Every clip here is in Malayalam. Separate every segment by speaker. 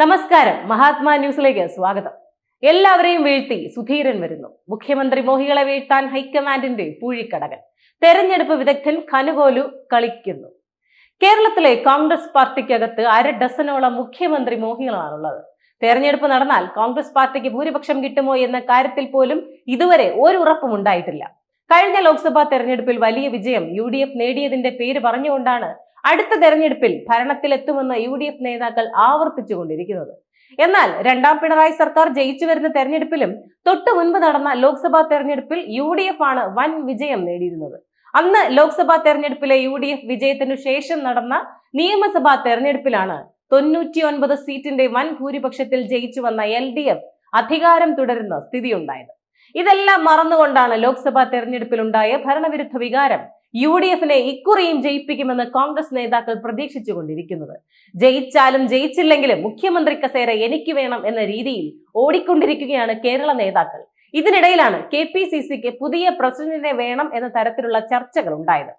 Speaker 1: നമസ്കാരം മഹാത്മാ ന്യൂസിലേക്ക് സ്വാഗതം എല്ലാവരെയും വീഴ്ത്തി സുധീരൻ വരുന്നു മുഖ്യമന്ത്രി മോഹികളെ വീഴ്ത്താൻ ഹൈക്കമാൻഡിന്റെ പൂഴിക്കടകൻ തെരഞ്ഞെടുപ്പ് വിദഗ്ധൻ കനുകോലു കളിക്കുന്നു കേരളത്തിലെ കോൺഗ്രസ് പാർട്ടിക്കകത്ത് അര ഡസനോളം മുഖ്യമന്ത്രി മോഹികളാണുള്ളത് തെരഞ്ഞെടുപ്പ് നടന്നാൽ കോൺഗ്രസ് പാർട്ടിക്ക് ഭൂരിപക്ഷം കിട്ടുമോ എന്ന കാര്യത്തിൽ പോലും ഇതുവരെ ഒരു ഉറപ്പും ഉണ്ടായിട്ടില്ല കഴിഞ്ഞ ലോക്സഭാ തെരഞ്ഞെടുപ്പിൽ വലിയ വിജയം യു ഡി എഫ് നേടിയതിന്റെ പേര് പറഞ്ഞുകൊണ്ടാണ് അടുത്ത തെരഞ്ഞെടുപ്പിൽ ഭരണത്തിലെത്തുമെന്ന് യു ഡി എഫ് നേതാക്കൾ ആവർത്തിച്ചുകൊണ്ടിരിക്കുന്നത് എന്നാൽ രണ്ടാം പിണറായി സർക്കാർ ജയിച്ചു വരുന്ന തെരഞ്ഞെടുപ്പിലും തൊട്ടു മുൻപ് നടന്ന ലോക്സഭാ തെരഞ്ഞെടുപ്പിൽ യു ഡി എഫ് ആണ് വൻ വിജയം നേടിയിരുന്നത് അന്ന് ലോക്സഭാ തെരഞ്ഞെടുപ്പിലെ യു ഡി എഫ് വിജയത്തിനു ശേഷം നടന്ന നിയമസഭാ തെരഞ്ഞെടുപ്പിലാണ് ഒൻപത് സീറ്റിന്റെ വൻ ഭൂരിപക്ഷത്തിൽ ജയിച്ചു വന്ന എൽ ഡി എഫ് അധികാരം തുടരുന്ന സ്ഥിതിയുണ്ടായത് ഇതെല്ലാം മറന്നുകൊണ്ടാണ് ലോക്സഭാ തെരഞ്ഞെടുപ്പിലുണ്ടായ ഭരണവിരുദ്ധ വികാരം യു ഡി എഫിനെ ഇക്കുറിയും ജയിപ്പിക്കുമെന്ന് കോൺഗ്രസ് നേതാക്കൾ പ്രതീക്ഷിച്ചുകൊണ്ടിരിക്കുന്നത് ജയിച്ചാലും ജയിച്ചില്ലെങ്കിലും മുഖ്യമന്ത്രി കസേര എനിക്ക് വേണം എന്ന രീതിയിൽ ഓടിക്കൊണ്ടിരിക്കുകയാണ് കേരള നേതാക്കൾ ഇതിനിടയിലാണ് കെ പി സി സിക്ക് പുതിയ പ്രസിഡന്റിനെ വേണം എന്ന തരത്തിലുള്ള ചർച്ചകൾ ഉണ്ടായത്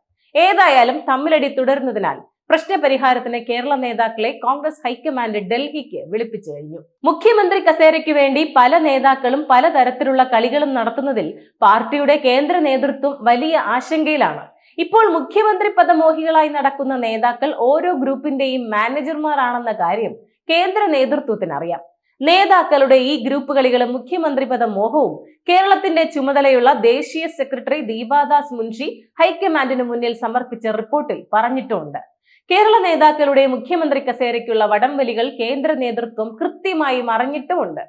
Speaker 1: ഏതായാലും തമ്മിലടി തുടരുന്നതിനാൽ പ്രശ്നപരിഹാരത്തിന് കേരള നേതാക്കളെ കോൺഗ്രസ് ഹൈക്കമാൻഡ് ഡൽഹിക്ക് വിളിപ്പിച്ചു കഴിഞ്ഞു മുഖ്യമന്ത്രി കസേരയ്ക്ക് വേണ്ടി പല നേതാക്കളും പലതരത്തിലുള്ള കളികളും നടത്തുന്നതിൽ പാർട്ടിയുടെ കേന്ദ്ര നേതൃത്വം വലിയ ആശങ്കയിലാണ് ഇപ്പോൾ മുഖ്യമന്ത്രി പദമോഹികളായി നടക്കുന്ന നേതാക്കൾ ഓരോ ഗ്രൂപ്പിന്റെയും മാനേജർമാരാണെന്ന കാര്യം കേന്ദ്ര നേതൃത്വത്തിനറിയാം നേതാക്കളുടെ ഈ ഗ്രൂപ്പ് കളികളും മുഖ്യമന്ത്രി പദമോഹവും കേരളത്തിന്റെ ചുമതലയുള്ള ദേശീയ സെക്രട്ടറി ദീപാദാസ് മുൻഷി ഹൈക്കമാൻഡിന് മുന്നിൽ സമർപ്പിച്ച റിപ്പോർട്ടിൽ പറഞ്ഞിട്ടുണ്ട് കേരള നേതാക്കളുടെ മുഖ്യമന്ത്രി കസേരയ്ക്കുള്ള വടംവലികൾ കേന്ദ്ര നേതൃത്വം കൃത്യമായി മറിഞ്ഞിട്ടുമുണ്ട്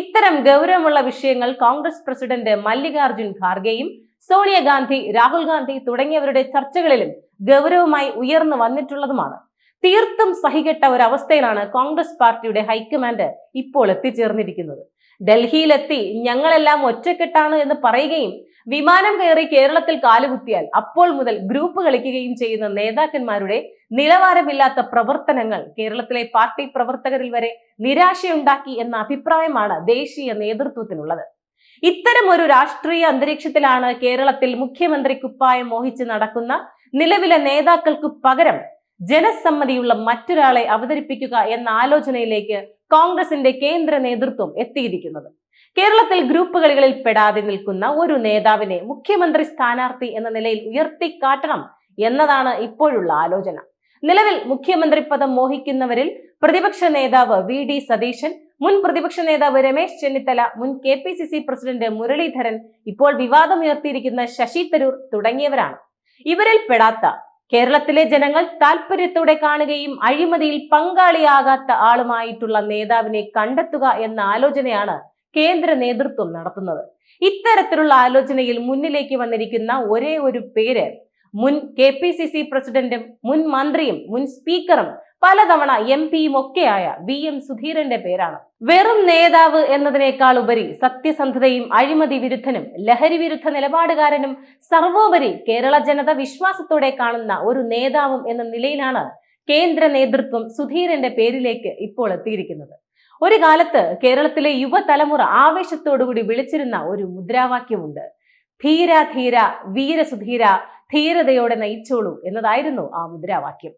Speaker 1: ഇത്തരം ഗൗരവമുള്ള വിഷയങ്ങൾ കോൺഗ്രസ് പ്രസിഡന്റ് മല്ലികാർജുൻ ഖാർഗെയും സോണിയാഗാന്ധി രാഹുൽ ഗാന്ധി തുടങ്ങിയവരുടെ ചർച്ചകളിലും ഗൗരവമായി ഉയർന്നു വന്നിട്ടുള്ളതുമാണ് തീർത്തും സഹികെട്ട ഒരവസ്ഥയിലാണ് കോൺഗ്രസ് പാർട്ടിയുടെ ഹൈക്കമാൻഡ് ഇപ്പോൾ എത്തിച്ചേർന്നിരിക്കുന്നത് ഡൽഹിയിലെത്തി ഞങ്ങളെല്ലാം ഒറ്റക്കെട്ടാണ് എന്ന് പറയുകയും വിമാനം കയറി കേരളത്തിൽ കാലുകുത്തിയാൽ അപ്പോൾ മുതൽ ഗ്രൂപ്പ് കളിക്കുകയും ചെയ്യുന്ന നേതാക്കന്മാരുടെ നിലവാരമില്ലാത്ത പ്രവർത്തനങ്ങൾ കേരളത്തിലെ പാർട്ടി പ്രവർത്തകരിൽ വരെ നിരാശയുണ്ടാക്കി എന്ന അഭിപ്രായമാണ് ദേശീയ നേതൃത്വത്തിനുള്ളത് ഇത്തരം ഒരു രാഷ്ട്രീയ അന്തരീക്ഷത്തിലാണ് കേരളത്തിൽ മുഖ്യമന്ത്രി കുപ്പായം മോഹിച്ച് നടക്കുന്ന നിലവിലെ നേതാക്കൾക്ക് പകരം ജനസമ്മതിയുള്ള മറ്റൊരാളെ അവതരിപ്പിക്കുക എന്ന ആലോചനയിലേക്ക് കോൺഗ്രസിന്റെ കേന്ദ്ര നേതൃത്വം എത്തിയിരിക്കുന്നത് കേരളത്തിൽ ഗ്രൂപ്പ് കളികളിൽ പെടാതെ നിൽക്കുന്ന ഒരു നേതാവിനെ മുഖ്യമന്ത്രി സ്ഥാനാർത്ഥി എന്ന നിലയിൽ ഉയർത്തിക്കാട്ടണം എന്നതാണ് ഇപ്പോഴുള്ള ആലോചന നിലവിൽ മുഖ്യമന്ത്രി പദം മോഹിക്കുന്നവരിൽ പ്രതിപക്ഷ നേതാവ് വി ഡി സതീശൻ മുൻ പ്രതിപക്ഷ നേതാവ് രമേശ് ചെന്നിത്തല മുൻ K P C C president Muraleedharan ഇപ്പോൾ വിവാദമുയർത്തിയിരിക്കുന്ന ശശി തരൂർ തുടങ്ങിയവരാണ് ഇവരിൽ പെടാത്ത കേരളത്തിലെ ജനങ്ങൾ താല്പര്യത്തോടെ കാണുകയും അഴിമതിയിൽ പങ്കാളിയാകാത്ത ആളുമായിട്ടുള്ള നേതാവിനെ കണ്ടെത്തുക എന്ന ആലോചനയാണ് കേന്ദ്ര നേതൃത്വം നടത്തുന്നത് ഇത്തരത്തിലുള്ള ആലോചനയിൽ മുന്നിലേക്ക് വന്നിരിക്കുന്ന ഒരേ ഒരു പേര് മുൻ കെ പി സി സി പ്രസിഡന്റും മുൻ മന്ത്രിയും മുൻ സ്പീക്കറും പലതവണ എം പിയും ഒക്കെയായ വി എം സുധീരന്റെ പേരാണ് വെറും നേതാവ് എന്നതിനേക്കാൾ ഉപരി സത്യസന്ധതയും അഴിമതി വിരുദ്ധനും ലഹരി വിരുദ്ധ നിലപാടുകാരനും സർവോപരി കേരള ജനത വിശ്വാസത്തോടെ കാണുന്ന ഒരു നേതാവും എന്ന നിലയിലാണ് കേന്ദ്ര നേതൃത്വം സുധീരന്റെ പേരിലേക്ക് ഇപ്പോൾ എത്തിയിരിക്കുന്നത് ഒരു കാലത്ത് കേരളത്തിലെ യുവതലമുറ ആവേശത്തോടുകൂടി വിളിച്ചിരുന്ന ഒരു മുദ്രാവാക്യമുണ്ട് ധീര ധീര വീരസുധീര ധീരതയോടെ നയിച്ചോളൂ എന്നതായിരുന്നു ആ മുദ്രാവാക്യം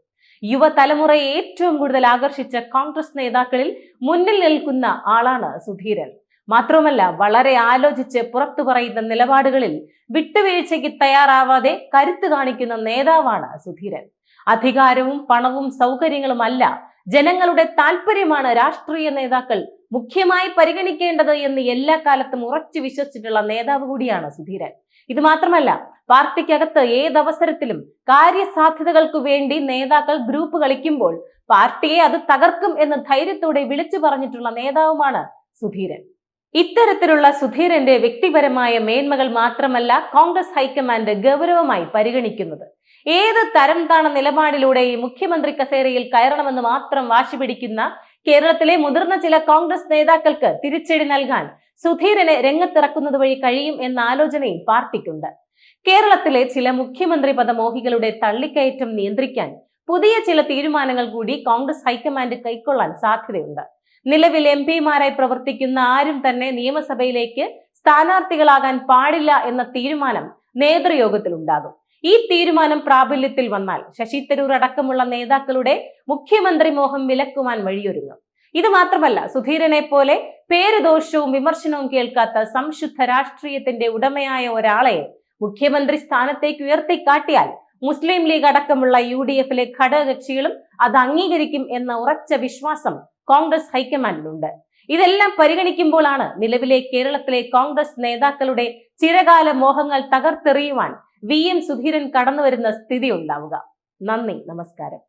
Speaker 1: യുവതലമുറയെ ഏറ്റവും കൂടുതൽ ആകർഷിച്ച കോൺഗ്രസ് നേതാക്കളിൽ മുന്നിൽ നിൽക്കുന്ന ആളാണ് സുധീരൻ മാത്രമല്ല വളരെ ആലോചിച്ച് പുറത്തു പറയുന്ന നിലപാടുകളിൽ വിട്ടുവീഴ്ചയ്ക്ക് തയ്യാറാവാതെ കരുത്ത് കാണിക്കുന്ന നേതാവാണ് സുധീരൻ അധികാരവും പണവും സൗകര്യങ്ങളുമല്ല ജനങ്ങളുടെ താല്പര്യമാണ് രാഷ്ട്രീയ നേതാക്കൾ മുഖ്യമായി പരിഗണിക്കേണ്ടത് എന്ന് എല്ലാ കാലത്തും ഉറച്ചു വിശ്വസിച്ചിട്ടുള്ള നേതാവ് കൂടിയാണ് സുധീരൻ ഇത് മാത്രമല്ല പാർട്ടിക്കകത്ത് ഏതവസരത്തിലും കാര്യസാധ്യതകൾക്കു വേണ്ടി നേതാക്കൾ ഗ്രൂപ്പ് കളിക്കുമ്പോൾ പാർട്ടിയെ അത് തകർക്കും എന്ന് ധൈര്യത്തോടെ വിളിച്ചു പറഞ്ഞിട്ടുള്ള നേതാവുമാണ് സുധീരൻ ഇത്തരത്തിലുള്ള സുധീരന്റെ വ്യക്തിപരമായ മേന്മകൾ മാത്രമല്ല കോൺഗ്രസ് ഹൈക്കമാൻഡ് ഗൗരവമായി പരിഗണിക്കുന്നത് ഏത് തരം താണ നിലപാടിലൂടെ മുഖ്യമന്ത്രി കസേരയിൽ കയറണമെന്ന് മാത്രം വാശി പിടിക്കുന്ന കേരളത്തിലെ മുതിർന്ന ചില കോൺഗ്രസ് നേതാക്കൾക്ക് തിരിച്ചടി നൽകാൻ സുധീരനെ രംഗത്തിറക്കുന്നത് വഴി കഴിയും എന്ന ആലോചനയും പാർട്ടിക്കുണ്ട് കേരളത്തിലെ ചില മുഖ്യമന്ത്രി പദമോഹികളുടെ തള്ളിക്കയറ്റം നിയന്ത്രിക്കാൻ പുതിയ ചില തീരുമാനങ്ങൾ കൂടി കോൺഗ്രസ് ഹൈക്കമാൻഡ് കൈക്കൊള്ളാൻ സാധ്യതയുണ്ട് നിലവിൽ എം പിമാരായി പ്രവർത്തിക്കുന്ന ആരും തന്നെ നിയമസഭയിലേക്ക് സ്ഥാനാർത്ഥികളാകാൻ പാടില്ല എന്ന തീരുമാനം നേതൃയോഗത്തിലുണ്ടാകും ഈ തീരുമാനം പ്രാബല്യത്തിൽ വന്നാൽ ശശി തരൂർ അടക്കമുള്ള നേതാക്കളുടെ മുഖ്യമന്ത്രി മോഹം വിലക്കുവാൻ വഴിയൊരുങ്ങും ഇത് മാത്രമല്ല സുധീരനെ പോലെ പേരുദോഷവും വിമർശനവും കേൾക്കാത്ത സംശുദ്ധ രാഷ്ട്രീയത്തിന്റെ ഉടമയായ ഒരാളെ മുഖ്യമന്ത്രി സ്ഥാനത്തേക്ക് ഉയർത്തിക്കാട്ടിയാൽ മുസ്ലിം ലീഗ് അടക്കമുള്ള യു ഡി എഫിലെ ഘടകകക്ഷികളും അത് അംഗീകരിക്കും എന്ന ഉറച്ച വിശ്വാസം കോൺഗ്രസ് ഹൈക്കമാൻഡിലുണ്ട് ഇതെല്ലാം പരിഗണിക്കുമ്പോഴാണ് നിലവിലെ കേരളത്തിലെ കോൺഗ്രസ് നേതാക്കളുടെ ചിരകാല മോഹങ്ങൾ തകർത്തെറിയുവാൻ വി എം സുധീരൻ കടന്നു വരുന്ന സ്ഥിതി ഉണ്ടാവുക നന്ദി നമസ്കാരം